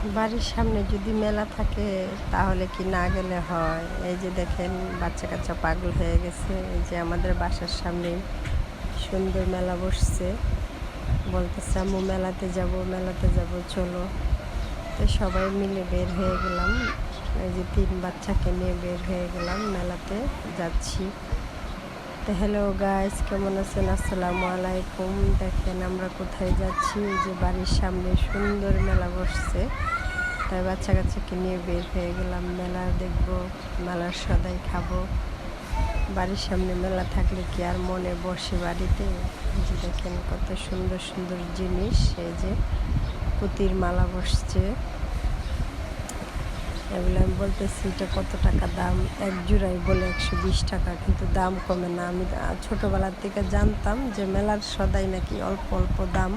বাড়ির সামনে যদি মেলা থাকে, তাহলে কি না গেলে হয়? এই যে দেখেন, বাচ্চা কাচ্চা পাগল হয়ে গেছে। এই যে আমাদের বাসার সামনে সুন্দর মেলা বসছে। বলতেছে, আম্মু, মেলাতে যাব মেলাতে যাব, চলো। তো সবাই মিলে বের হয়ে গেলাম। এই যে তিন বাচ্চাকে নিয়ে বের হয়ে গেলাম মেলাতে, যাচ্ছি। হ্যালো গাইস কেমন আছেন? আসসালামু আলাইকুম। দেখেন আমরা কোথায় যাচ্ছি? যে বাড়ির সামনে সুন্দর মেলা বসছে। তাই বাচ্চা কাচ্চাকে নিয়ে বের হয়ে গেলাম। মেলা দেখব, মেলার সদাই খাব। বাড়ির সামনে মেলা থাকলে কি আর মনে বসে বাড়িতে? যে দেখেন কত সুন্দর সুন্দর জিনিস। এই যে পুতির মালা বসছে। এগুলো আমি বলতেছি এটা কত টাকা দাম? এক জোড়াই বলে একশো বিশ টাকা, কিন্তু দাম কমে না। আমি ছোটোবেলার থেকে জানতাম যে মেলার সদাই নাকি অল্প অল্প দাম।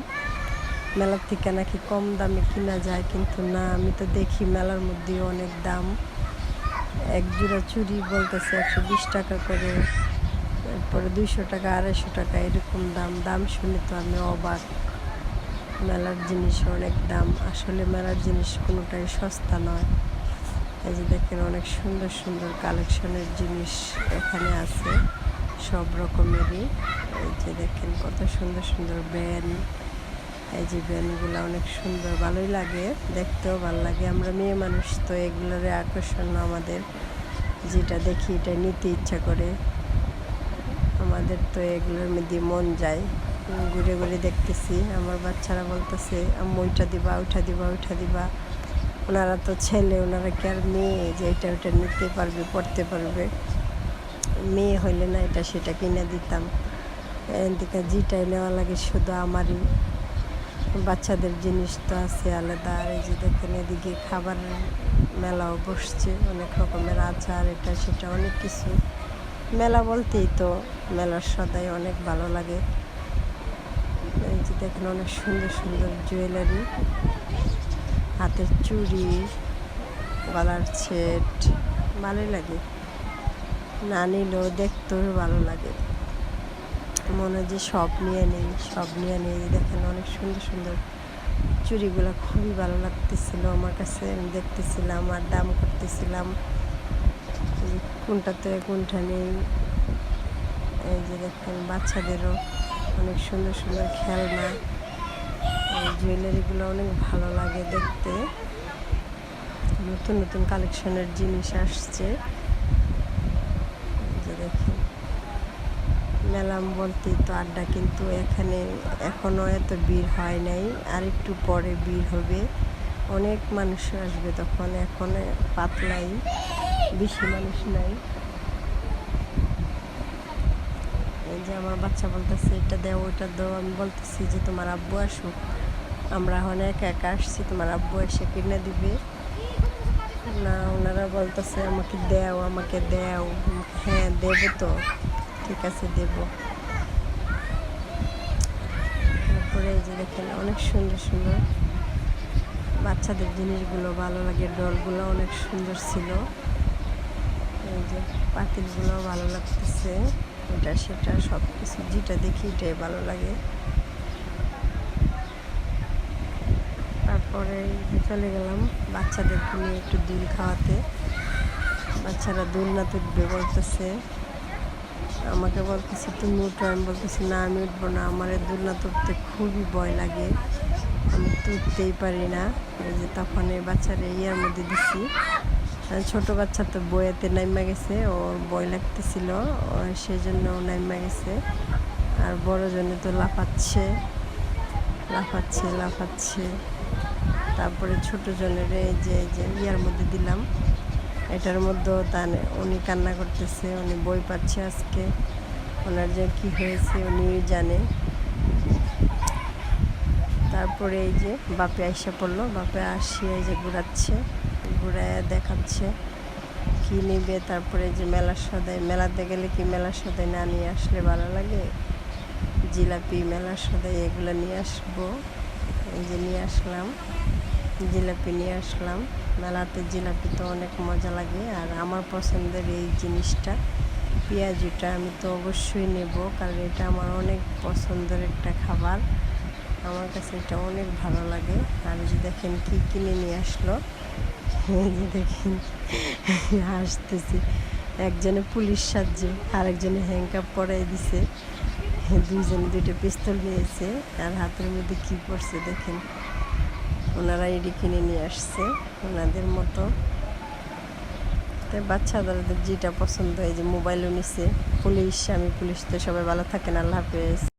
মেলার থেকে নাকি কম দামে কিনা যায়, কিন্তু না, আমি তো দেখি মেলার মধ্যে অনেক দাম। এক জোড়া চুরি বলতেছে একশো বিশ টাকা করে তারপরে দুইশো টাকা, আড়াইশো টাকা, এরকম দাম। দাম শুনে তো আমি অবাক। মেলার জিনিস অনেক দাম। আসলে মেলার জিনিস কোনোটাই সস্তা নয়। এই যে দেখেন অনেক সুন্দর সুন্দর কালেকশনের জিনিস এখানে আছে, সব রকমেরই। এই যে দেখেন কত সুন্দর সুন্দর ব্যান, এই যে ব্যানগুলো অনেক সুন্দর, ভালোই লাগে, দেখতেও ভালো লাগে। আমরা মেয়ে মানুষ তো এগুলোর আকর্ষণ আমাদের, যেটা দেখি এটা নিতে ইচ্ছা করে। আমাদের তো এগুলোর মধ্যে মন যায়। ঘুরে ঘুরে দেখতেছি, আমার বাচ্চারা বলতেছে, আম্মু, ওইটা দিবা ওইটা দিবা ওইটা দিবা। ওনারা তো ছেলে, ওনারা কি আর মেয়ে? যে এটা ওটা নিতে পারবে, পড়তে পারবে। মেয়ে হইলে না এটা সেটা কিনে দিতাম। এদিকে যেটাই নেওয়া লাগে শুধু আমারই। বাচ্চাদের জিনিস তো আছে আলাদা। আর এই যে দেখেন এদিকে খাবার মেলাও বসছে, অনেক রকমের আচার, এটা সেটা অনেক কিছু। মেলা বলতেই তো মেলার সদাই অনেক ভালো লাগে। এই যে দেখেন অনেক সুন্দর সুন্দর জুয়েলারি। হাতের চুড়ি, গলার ছেট, ভালোই লাগে। না নিলেও দেখতেও ভালো লাগে। মনে যে সব নিয়ে নেই, সব নিয়ে নেই। দেখেন অনেক সুন্দর সুন্দর চুড়িগুলো, খুবই ভালো লাগতেছিল আমার কাছে। আমি দেখতেছিলাম আর দাম করতেছিলাম। কোনটাতে কোনটা নেই। এই যে দেখেন বাচ্চাদেরও অনেক সুন্দর সুন্দর খেলনা। জুয়েলারিগুলো অনেক ভালো লাগে দেখতে। নতুন নতুন কালেকশনের জিনিস আসছে। দেখি মেলাম বলতে তো আড্ডা, কিন্তু এখানে এখনও এত ভিড় হয় নাই, আর একটু পরে ভিড় হবে। অনেক মানুষ আসবে তখন, এখন পাতলাই, বেশি মানুষ নাই। এই যে আমার বাচ্চা বলতেছে, এটা দেও ওইটা দেও। আমি বলতেছি যে, তোমার আব্বু আসুক। আমরা অনেক একা আসছি, তোমার আব্বু এসে কিনে দিবে। না, ওনারা বলতেছে, আমাকে দেও আমাকে দেও। হ্যাঁ দেবো তো। ঠিক আছে, দেব। তারপরে এই যে দেখেন, অনেক সুন্দর সুন্দর বাচ্চাদের জিনিসগুলো, ভালো লাগে। ডলগুলো অনেক সুন্দর ছিল। এই যে পাতিলগুলো ভালো লাগতেছে। এটা, সেটা সব কিছু যেটা দেখি, এটাই ভালো লাগে। তারপরে চলে গেলাম বাচ্চাদেরকে নিয়ে একটু দুল খাওয়াতে। বাচ্চারা দুল না তুলবে বলতেছে। আমাকে বলতেছে, তুমি উঠো। আমি বলতেছি, না, আমি উঠবো না। আমার দুলনা তুলতে খুবই ভয় লাগে। আমি তুলতেই পারি না। এই যে তখন এই বাচ্চারা ইয়ার মধ্যে দিছি। ছোট বাচ্চা তো বইয়েতে নাইমা গেছে, ওর বই লাগতেছিল। সেই জন্য ও নাইমা গেছে। আর বড় জনে তো লাফাচ্ছে লাফাচ্ছে লাফাচ্ছে। তারপরে ছোট জনের এই যে যে ইয়ার মধ্যে দিলাম। এটার মধ্যেও তা উনি কান্না করতেছে, উনি বই পাচ্ছে আজকে। ওনার যে কী হয়েছে উনি জানে। তারপরে এই যে বাপে আইসা পড়ল, বাপে আসি এই যে ঘুরাচ্ছে ঘুরায় দেখাচ্ছে কী নিবে। তারপরে যে মেলার সদাই, মেলাতে গেলে কি মেলার সদাই না নিয়ে আসলে ভালো লাগে? জিলাপি মেলার সদাই এগুলো নিয়ে আসব। এই যে নিয়ে আসলাম, জিলাপি নিয়ে আসলাম। মেলাতে জিলাপি তো অনেক মজা লাগে, আর আমার পছন্দের এই জিনিসটা, পেঁয়াজুটা আমি তো অবশ্যই নেব, কারণ এটা আমার অনেক পছন্দের একটা খাবার। আমার কাছে এটা অনেক ভালো লাগে। আর যে দেখেন কি কিনে নিয়ে আসলো যে দেখেন হাসতেছি একজনে পুলিশ সাজছে আর একজনে হ্যাংকাপ পরাই দিছে। দুইজনে দুইটা পিস্তল নিয়েছে, তার হাতের মধ্যে কি পড়ছে দেখেন। ওনারা এডি কিনে নিয়ে আসছে ওনাদের মতো। বাচ্চাদের যেটা পছন্দ হয় যে মোবাইলও নিছে। পুলিশ, আমি পুলিশ, তো সবাই ভালো থাকেন, আল্লাহ হাফেজ।